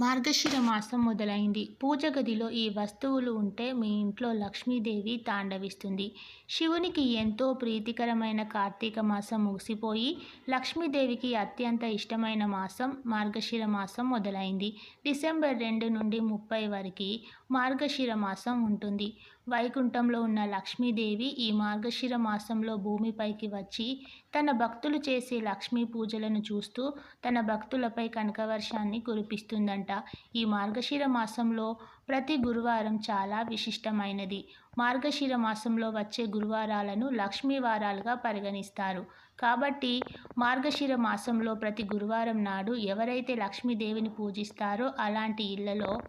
మార్గశిర మాసం మొదలైంది. పూజ గదిలో ఈ వస్తువులు ఉంటే మీ ఇంట్లో లక్ష్మీదేవి తాండవిస్తుంది. శివునికి ఎంతో ప్రీతికరమైన కార్తీక మాసం ముగిసిపోయి లక్ష్మీదేవికి అత్యంత ఇష్టమైన మాసం మార్గశిర మాసం మొదలైంది. డిసెంబర్ రెండు నుండి ముప్పై వరకు మార్గశిర మాసం ఉంటుంది. వైకుంఠంలో ఉన్న లక్ష్మీదేవి ఈ మార్గశిర మాసంలో భూమిపైకి వచ్చి తన భక్తులు చేసే లక్ష్మీ పూజలను చూస్తూ తన భక్తులపై కనకవర్షాన్ని కురిపిస్తుందంట. ఈ మార్గశిర మాసంలో ప్రతి గురువారం చాలా విశిష్టమైనది. మార్గశిర మాసంలో వచ్చే గురువారాలను లక్ష్మీ వారాలుగా పరిగణిస్తారు. కాబట్టి మార్గశిర మాసంలో ప్రతి గురువారం నాడు ఎవరైతే లక్ష్మీదేవిని పూజిస్తారో అలాంటి ఇళ్ళలో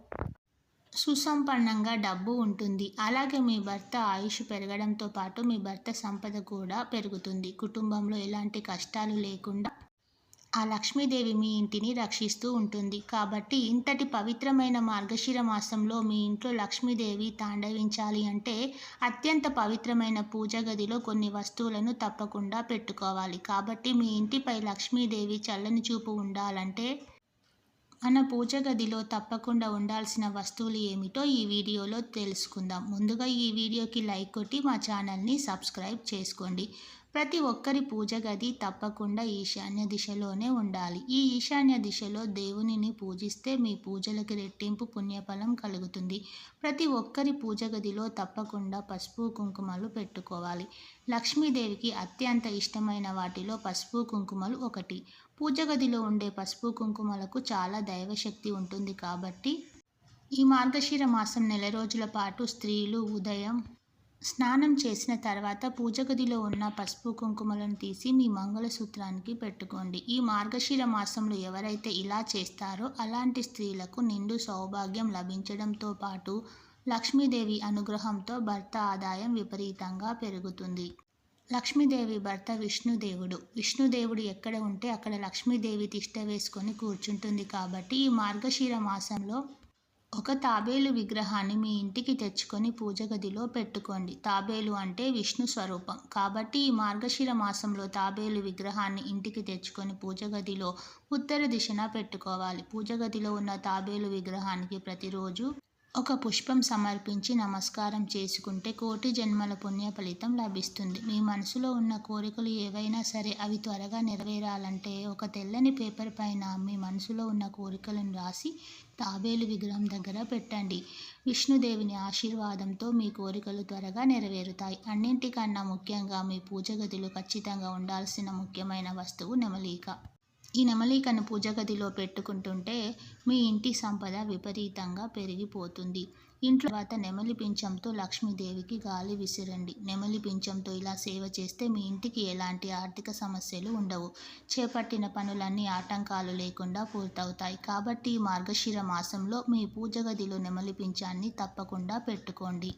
సుసంపన్నంగా డబ్బు ఉంటుంది. అలాగే మీ భర్త ఆయుష్ పెరగడంతో పాటు మీ భర్త సంపద కూడా పెరుగుతుంది. కుటుంబంలో ఎలాంటి కష్టాలు లేకుండా ఆ లక్ష్మీదేవి మీ ఇంటిని రక్షిస్తూ ఉంటుంది. కాబట్టి ఇంతటి పవిత్రమైన మార్గశిర మాసంలో మీ ఇంట్లో లక్ష్మీదేవి తాండవించాలి అంటే అత్యంత పవిత్రమైన పూజ గదిలో కొన్ని వస్తువులను తప్పకుండా పెట్టుకోవాలి. కాబట్టి మీ ఇంటిపై లక్ష్మీదేవి చల్లని చూపు ఉండాలంటే మన పూజ గదిలో తప్పకుండా ఉండాల్సిన వస్తువులు ఏమిటో ఈ వీడియోలో తెలుసుకుందాం. ముందుగా ఈ వీడియోకి లైక్ కొట్టి మా ఛానల్ని సబ్స్క్రైబ్ చేసుకోండి. ప్రతి ఒక్కరి పూజ గది తప్పకుండా ఈశాన్య దిశలోనే ఉండాలి. ఈ ఈశాన్య దిశలో దేవునిని పూజిస్తే మీ పూజలకు రెట్టింపు పుణ్యఫలం కలుగుతుంది. ప్రతి ఒక్కరి పూజ గదిలో తప్పకుండా పసుపు కుంకుమలు పెట్టుకోవాలి. లక్ష్మీదేవికి అత్యంత ఇష్టమైన వాటిలో పసుపు కుంకుమలు ఒకటి. పూజ గదిలో ఉండే పసుపు కుంకుమలకు చాలా దైవశక్తి ఉంటుంది కాబట్టి ఈ మార్గశిర మాసం నెల రోజుల పాటు స్త్రీలు ఉదయం స్నానం చేసిన తర్వాత పూజ గదిలో ఉన్న పసుపు కుంకుమలను తీసి మీ మంగళసూత్రానికి పెట్టుకోండి. ఈ మార్గశిర మాసంలో ఎవరైతే ఇలా చేస్తారో అలాంటి స్త్రీలకు నిండు సౌభాగ్యం లభించడంతో పాటు లక్ష్మీదేవి అనుగ్రహంతో భర్త ఆదాయం విపరీతంగా పెరుగుతుంది. లక్ష్మీదేవి భర్త విష్ణుదేవుడు. విష్ణుదేవుడు ఎక్కడ ఉంటే అక్కడ లక్ష్మీదేవి తిష్ట వేసుకొని కూర్చుంటుంది కాబట్టి ఈ మార్గశిర మాసంలో ఒక తాబేలు విగ్రహాన్ని మీ ఇంటికి తెచ్చుకొని పూజ గదిలో పెట్టుకోండి. తాబేలు అంటే విష్ణు స్వరూపం. కాబట్టి ఈ మార్గశిర మాసంలో తాబేలు విగ్రహాన్ని ఇంటికి తెచ్చుకొని పూజ గదిలో ఉత్తర దిశన పెట్టుకోవాలి. పూజ గదిలో ఉన్న తాబేలు విగ్రహానికి ప్రతిరోజు ఒక పుష్పం సమర్పించి నమస్కారం చేసుకుంటే కోటి జన్మల పుణ్య ఫలితం లభిస్తుంది. మీ మనసులో ఉన్న కోరికలు ఏవైనా సరే అవి త్వరగా నెరవేరాలంటే ఒక తెల్లని పేపర్ పైన మీ మనసులో ఉన్న కోరికలను రాసి తాబేలు విగ్రహం దగ్గర పెట్టండి. విష్ణుదేవిని ఆశీర్వాదంతో మీ కోరికలు త్వరగా నెరవేరుతాయి. అన్నింటికన్నా ముఖ్యంగా మీ పూజ గదిలో ఖచ్చితంగా ఉండాల్సిన ముఖ్యమైన వస్తువు నెమలీక. ఈ నెమలికను పూజ గదిలో పెట్టుకుంటుంటే మీ ఇంటి సంపద విపరీతంగా పెరిగిపోతుంది. ఇంట్లో తర్వాత నెమలి పింఛంతో లక్ష్మీదేవికి గాలి విసిరండి. నెమలి పింఛంతో ఇలా సేవ చేస్తే మీ ఇంటికి ఎలాంటి ఆర్థిక సమస్యలు ఉండవు. చేపట్టిన పనులన్నీ ఆటంకాలు లేకుండా పూర్తవుతాయి. కాబట్టి ఈ మార్గశిర మాసంలో మీ పూజ గదిలో నెమలి పింఛాన్ని తప్పకుండా పెట్టుకోండి.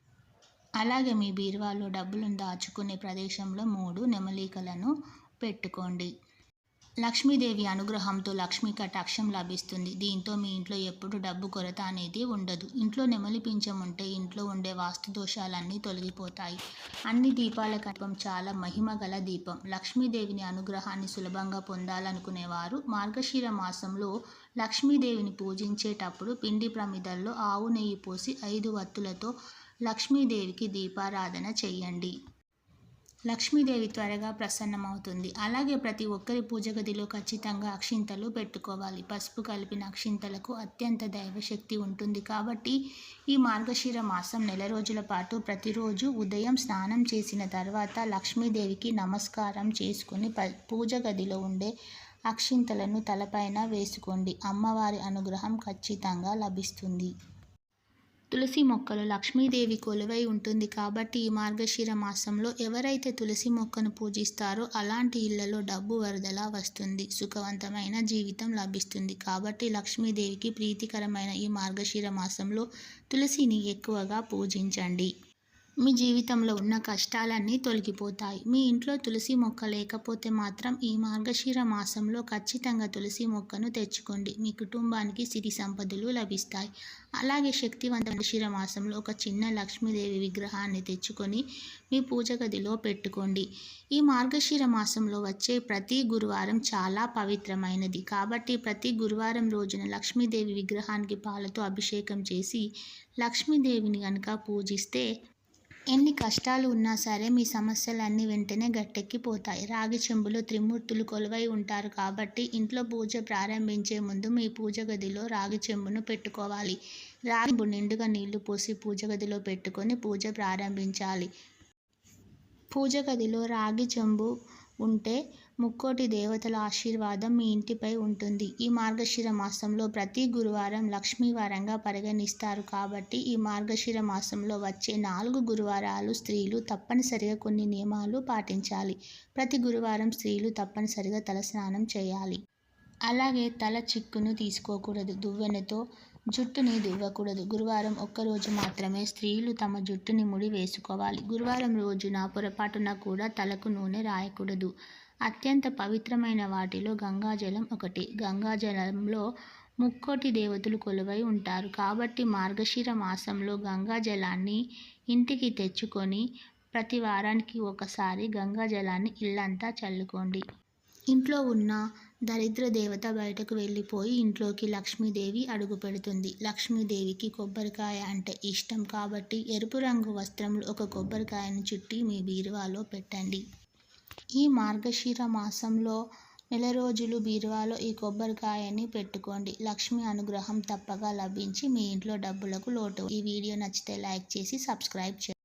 అలాగే మీ బీరువాలో డబ్బులను దాచుకునే ప్రదేశంలో మూడు నెమలికలను పెట్టుకోండి. లక్ష్మీదేవి అనుగ్రహంతో లక్ష్మీ కటాక్షం లభిస్తుంది. దీంతో మీ ఇంట్లో ఎప్పుడు డబ్బు కొరత అనేది ఉండదు. ఇంట్లో నెమలి పింఛం ఉంటే ఇంట్లో ఉండే వాస్తు దోషాలన్నీ తొలగిపోతాయి. అన్ని దీపాల కల్పం చాలా మహిమ గల దీపం. లక్ష్మీదేవిని అనుగ్రహాన్ని సులభంగా పొందాలనుకునేవారు మార్గశిర మాసంలో లక్ష్మీదేవిని పూజించేటప్పుడు పిండి ప్రమిదల్లో ఆవు నెయ్యి పోసి ఐదు వత్తులతో లక్ష్మీదేవికి దీపారాధన చేయండి. లక్ష్మీదేవి త్వరగా ప్రసన్నమవుతుంది. అలాగే ప్రతి ఒక్కరి పూజ గదిలో ఖచ్చితంగా అక్షింతలు పెట్టుకోవాలి. పసుపు కలిపిన అక్షింతలకు అత్యంత దైవశక్తి ఉంటుంది కాబట్టి ఈ మార్గశిర మాసం నెల రోజుల పాటు ప్రతిరోజు ఉదయం స్నానం చేసిన తర్వాత లక్ష్మీదేవికి నమస్కారం చేసుకుని పూజ గదిలో ఉండే అక్షింతలను తలపైన వేసుకోండి. అమ్మవారి అనుగ్రహం ఖచ్చితంగా లభిస్తుంది. తులసి మొక్కలు లక్ష్మీదేవి కొలువై ఉంటుంది కాబట్టి ఈ మార్గశిర మాసంలో ఎవరైతే తులసి మొక్కను పూజిస్తారో అలాంటి ఇళ్ళలో డబ్బు వరదలా వస్తుంది. సుఖవంతమైన జీవితం లభిస్తుంది. కాబట్టి లక్ష్మీదేవికి ప్రీతికరమైన ఈ మార్గశిర మాసంలో తులసిని ఎక్కువగా పూజించండి. మీ జీవితంలో ఉన్న కష్టాలన్నీ తొలగిపోతాయి. మీ ఇంట్లో తులసి మొక్క లేకపోతే మాత్రం ఈ మార్గశిర మాసంలో ఖచ్చితంగా తులసి మొక్కను తెచ్చుకోండి. మీ కుటుంబానికి సిరి సంపదలు లభిస్తాయి. అలాగే శక్తివంతశిర మాసంలో ఒక చిన్న లక్ష్మీదేవి విగ్రహాన్ని తెచ్చుకొని మీ పూజ గదిలో పెట్టుకోండి. ఈ మార్గశిర మాసంలో వచ్చే ప్రతి గురువారం చాలా పవిత్రమైనది. కాబట్టి ప్రతి గురువారం రోజున లక్ష్మీదేవి విగ్రహానికి పాలతో అభిషేకం చేసి లక్ష్మీదేవిని కనుక పూజిస్తే ఎన్ని కష్టాలు ఉన్నా సరే మీ సమస్యలన్నీ వెంటనే గట్టెక్కిపోతాయి. రాగి చెంబులో త్రిమూర్తులు కొలువై ఉంటారు కాబట్టి ఇంట్లో పూజ ప్రారంభించే ముందు మీ పూజ గదిలో రాగి చెంబును పెట్టుకోవాలి. రాగి చెంబు నిండుగా నీళ్ళు పోసి పూజ గదిలో పెట్టుకొని పూజ ప్రారంభించాలి. పూజ గదిలో రాగి చెంబు ఉంటే ముక్కోటి దేవతల ఆశీర్వాదం మీ ఇంటిపై ఉంటుంది. ఈ మార్గశిర మాసంలో ప్రతి గురువారం లక్ష్మీవారంగా పరిగణిస్తారు కాబట్టి ఈ మార్గశిర మాసంలో వచ్చే నాలుగు గురువారాలు స్త్రీలు తప్పనిసరిగా కొన్ని నియమాలు పాటించాలి. ప్రతి గురువారం స్త్రీలు తప్పనిసరిగా తలస్నానం చేయాలి. అలాగే తల చిక్కును తీసుకోకూడదు. దువ్వెనతో జుట్టుని దువ్వకూడదు. గురువారం ఒక్కరోజు మాత్రమే స్త్రీలు తమ జుట్టుని ముడి వేసుకోవాలి. గురువారం రోజున పొరపాటున కూడా తలకు నూనె రాయకూడదు. అత్యంత పవిత్రమైన వాటిలో గంగాజలం ఒకటి. గంగాజలంలో ముక్కోటి దేవతలు కొలువై ఉంటారు. కాబట్టి మార్గశిర మాసంలో గంగాజలాన్ని ఇంటికి తెచ్చుకొని ప్రతి వారానికి ఒకసారి గంగాజలాన్ని ఇల్లంతా చల్లుకోండి. ఇంట్లో ఉన్న దరిద్ర దేవత బయటకు వెళ్ళిపోయి ఇంట్లోకి లక్ష్మీదేవి అడుగు పెడుతుంది. లక్ష్మీదేవికి కొబ్బరికాయ అంటే ఇష్టం కాబట్టి ఎరుపు రంగు వస్త్రంలో ఒక కొబ్బరికాయను చుట్టి మీ బీరువాలో పెట్టండి. ఈ మార్గశిర మాసంలో నెల రోజులు బీరువాలో ఈ కొబ్బరికాయని పెట్టుకోండి. లక్ష్మి అనుగ్రహం తప్పగా లభించి మీ ఇంట్లో డబ్బులకు లోటు. ఈ వీడియో నచ్చితే లైక్ చేసి సబ్స్క్రైబ్ చేయండి.